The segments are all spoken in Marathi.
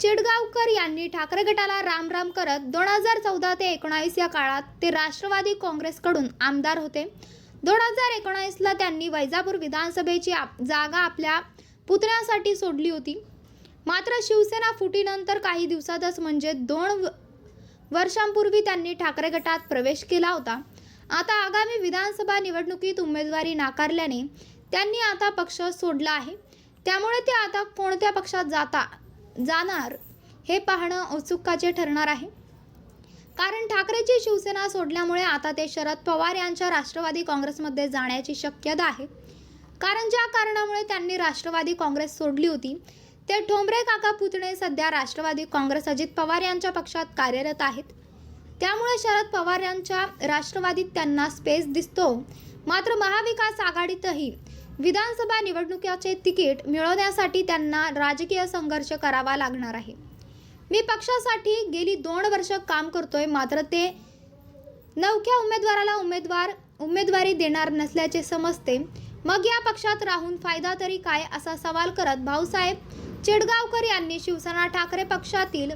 चिडगावकर यांनी ठाकरे गटाला रामराम करत दोन हजार चौदा ते एकोणावीस या काळात ते राष्ट्रवादी काँग्रेसकडून आमदार होते. दोन हजार एकोणावीसला त्यांनी वैजापूर विधानसभेची आप जागा आपल्या पुतण्यासाठी सोडली होती. मात्र शिवसेना फुटीनंतर काही दिवसातच म्हणजे दोन व- वर्षांपूर्वी त्यांनी ठाकरे गटात प्रवेश केला होता. आता आगामी विधानसभा निवडणुकीत उमेदवारी नाकारल्याने त्यांनी आता पक्ष सोडला आहे. त्यामुळे ते आता कोणत्या पक्षात जाता जाणार हे पाहणं औत्सुकाचे ठरणार आहे. कारण ठाकरेची शिवसेना सोडल्यामुळे आता ते शरद पवार यांच्या राष्ट्रवादी काँग्रेसमध्ये जाण्याची शक्यता आहे. कारण ज्या कारणामुळे त्यांनी राष्ट्रवादी काँग्रेस सोडली होती ते ठोंबरे काका पुतणे सध्या राष्ट्रवादी काँग्रेस अजित पवार यांच्या पक्षात कार्यरत आहेत. त्यामुळे शरद पवार यांच्या राष्ट्रवादीत त्यांना स्पेस दिसतो. मात्र महाविकास आघाडीतही विधानसभा निवडणुकीचे तिकीट मिळवण्यासाठी त्यांना राजकीय संघर्ष करावा लागणार आहे. मी पक्षासाठी गेली दोन वर्ष काम करतोय मात्र ते नवख्या उमेदवाराला उमेदवार उमेदवारी देणार नसल्याचे समजते. मग या पक्षात राहून फायदा तरी काय असा सवाल करत भाऊसाहेब चिडगावकर यांनी शिवसेना ठाकरे पक्षातील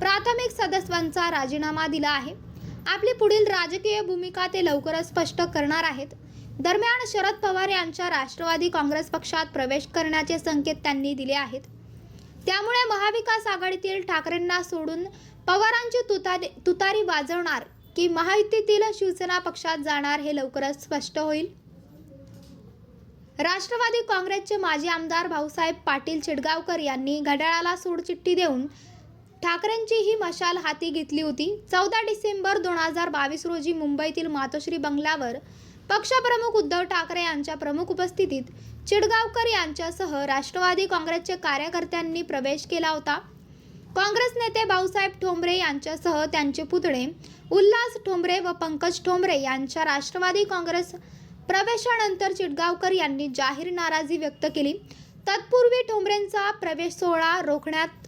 प्राथमिक सदस्यांचा राजीनामा दिला आहे. आपली पुढील राजकीय भूमिका ते लवकरच स्पष्ट करणार आहेत. दरम्यान शरद पवार यांच्या राष्ट्रवादी काँग्रेस पक्षात प्रवेश करण्याचे संकेत त्यांनी दिले आहेत. त्यामुळे महाविकास आघाडीतील ठाकरेंना सोडून पवारांची तुतारी तुतारी वाजवणार की महायुतीतील शिवसेना पक्षात जाणार हे लवकरच स्पष्ट होईल. राष्ट्रवादी काँग्रेसचे माजी आमदार भाऊसाहेब पाटील चिडगावकर यांनी घड्याळाला सोडचिठ्ठी देऊन ठाकरेंची ही मशाल हाती घेतली होती. चौदा डिसेंबर दोन हजार बावीस रोजी मुंबईतील मातोश्री बंगल्यावर पक्षप्रमुख उद्धव ठाकरे यांच्या प्रमुख उपस्थितीत चिडगावकर यांच्यासह राष्ट्रवादी काँग्रेसचे कार्यकर्त्यांनी प्रवेश केला होता. काँग्रेस नेते भाऊसाहेब ठोंबरे यांच्यासह त्यांचे पुतळे उल्हास ठोंबरे व पंकज ठोंबरे यांच्या राष्ट्रवादी काँग्रेस प्रवेशानंतर चिडगावकर यांनी जाहीर नाराजी व्यक्त केली. तत्पूर्वी ठोंबरेंचा प्रवेश सोहळा रोखण्यात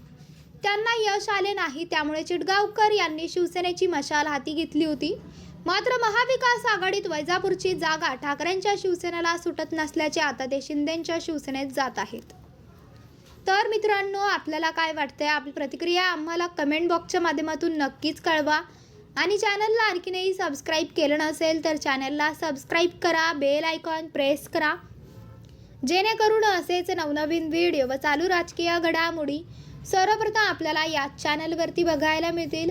त्यांना यश आले नाही त्यामुळे चिडगावकर यांनी शिवसेनेची मशाल हाती घेतली होती. मात्र महाविकास आघाडीत वैजापूरची जागा ठाकरेंच्या शिवसेनेला सुटत नसल्याचे आता ते शिंदेच्या शिवसेनेत जात आहेत. तर मित्रांनो आपल्याला काय वाटतंय? आपली प्रतिक्रिया आम्हाला कमेंट बॉक्सच्या माध्यमातून नक्कीच कळवा. आणि चॅनलला आणखीनही सबस्क्राईब केलं नसेल तर चॅनलला सबस्क्राईब करा बेल आयकॉन प्रेस करा. जेणेकरून असेच नवनवीन व्हिडिओ व चालू राजकीय घडामोडी सर्वप्रथम आपल्याला याच चॅनलवरती बघायला मिळतील.